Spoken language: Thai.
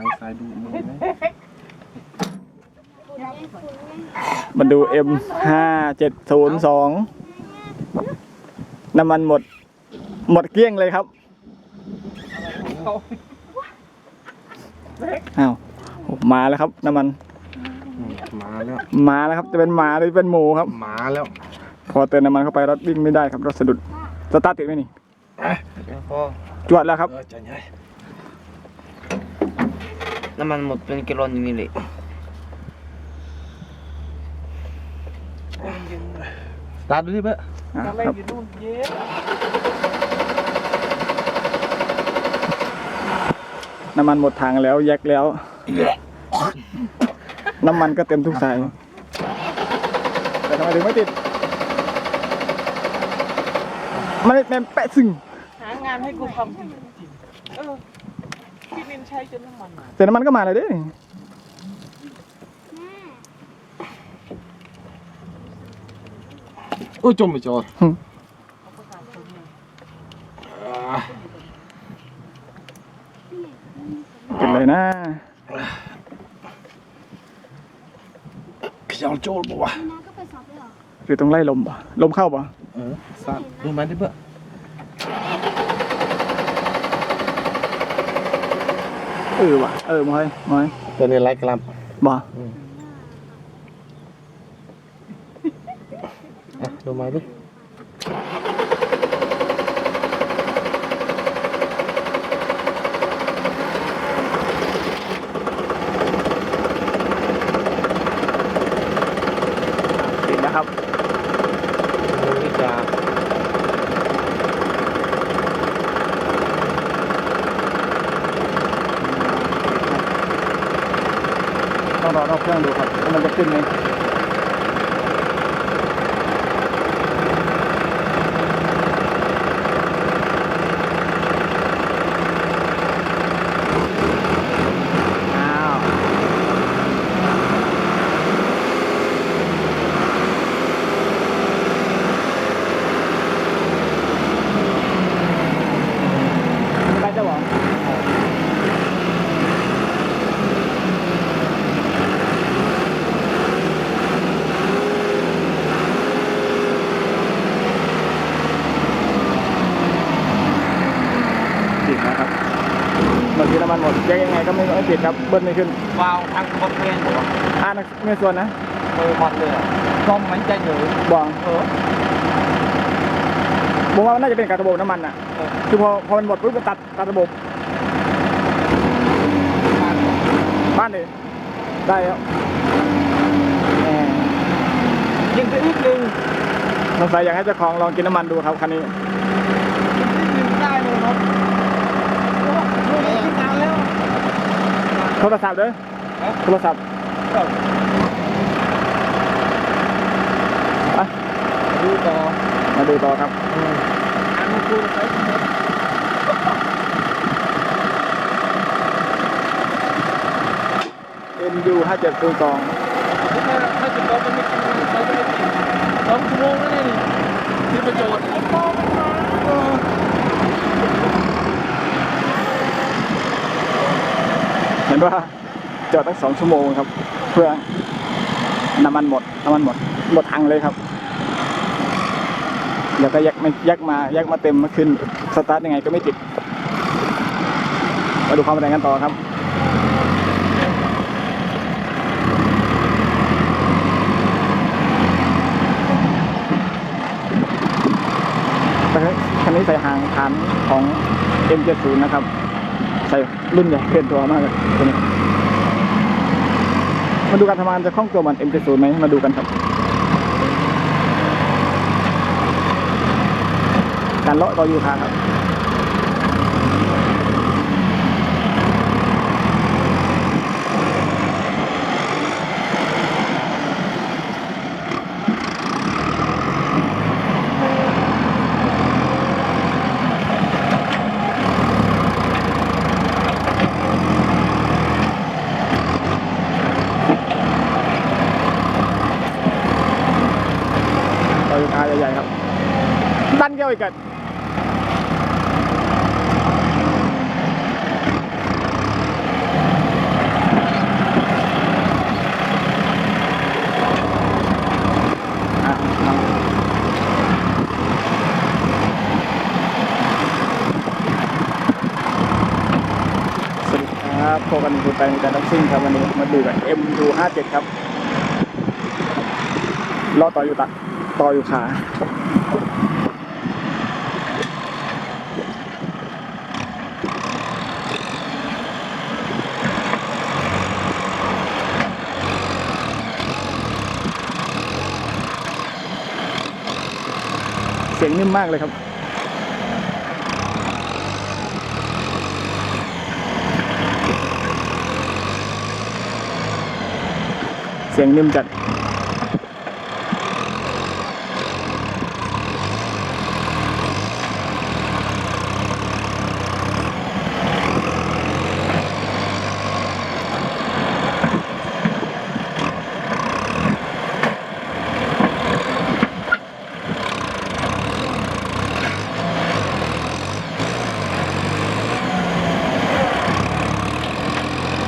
างซ้ายดูมือไหมมาดู M ห้าเจ็ดศูนย์สองน้ำมันหมด หมดเกลี้ยงเลยครับอ้าวมาแล้วครับน้ำมันอืมมาแล้ว มาแล้วครับ จะเป็นหมาหรือเป็นหมูครับ มาแล้ว พอเติมน้ำมันเข้าไปรถวิ่งไม่ได้ครับรถสะดุดสตาร์ทติดไหมนี่พอจวดแล้วครับเออใจใหญ่ น้ำมันหมดเป็นกิโลนึงนี่เลยตาดูดิเบ้ออะครับน้ำมันหมดถังแล้วแยกแล้ว น้ำมันก็เต็มทุกสาย แต่ทำไมถึงไม่ติด มันไม่แปะซึ่ง หางานให้กูทำจริงๆเออพี่นิน ใช้จนน้ำมันหมดแต่น้ำมันก็มาเลยเด้โอ้ยจมไปจอดเขาประกาศคนเนี่ยเป็นเลยนะขยาวโจรปะวะน้าก็ไปสอบด้วยเหรอ หรือต้องไล่ลมป่ะลมเข้าป่ะเออสาดดูมันดิเบ้อ เออว่ะเออมอยมอยตัวนี้ไล่กลับบ่อะดูมันดิติดแล้วครับ นี่จะ ต้องรอรอบเครื่องดูครับว่ามันจะขึ้นไหมอ้าวไปจะบอก ติดนะครับบางทีน้ำมัน หมดแยกยังไงก็ไม่ไม่ติดครับเบิ้ลไม่ขึ้นวาวทางบนเพลนบอกว่าอ่านักไม่ส่วนนะเออหมดเลยอะซ่อมมันใจเหนื่อยบอกเออผมว่ามันน่าจะเป็นการระบบน้ำมันอะเออคือพอพอมันหมดปุ๊บมันตัดตัดระบบบ้านเลยได้แล้วแหมยิงไปอีกหนึ่งสงสัยอยากให้เจ้าของลองกินน้ำมันดูครับคันนี้ ยิงได้เลยเนาะโอ้โหไม่นานแล้ว โทรศัพท์เด้อฮะโทรศัพท์อะดูต่อมาดูต่อครับอันนี้คูณไปเอ็นยูห้าเจ็ดศูนย์สองถ้าถ้าจะต่อมันไม่กินมันจะไม่กินสองชั่วโมงแล้วเนี่ยนี่ที่ประโยชน์ เห็น ว่าจอดตั้งสองชั่วโมงครับ เพื่อน้ำมันหมดน้ำมันหมดหมดถังเลยครับแล้วก็ยักไม่ยักมายักมาเต็มมาขึ้นสตาร์ทยังไงก็ไม่ติดมาดูความแรงกันต่อครับคันนี้ใส่หางฐานของ M70 นะครับ ใส่รุ่นใหญ่เกินตัวมากเลยตัวนี้มาดูการทำงานจะคล่องตัวเหมือน M70 ไหมมาดูกันครับ การเลาะต่อยูคาครับ ran gel ik het. ครับพบกันดูไปในการทับซิ่งครับวันนี้มาดูกับ MU57 ครับล้อต่ออยู่ตักต่ออยู่ขา สียงนิ่มมากเลยครับเสียงนิ่มจัด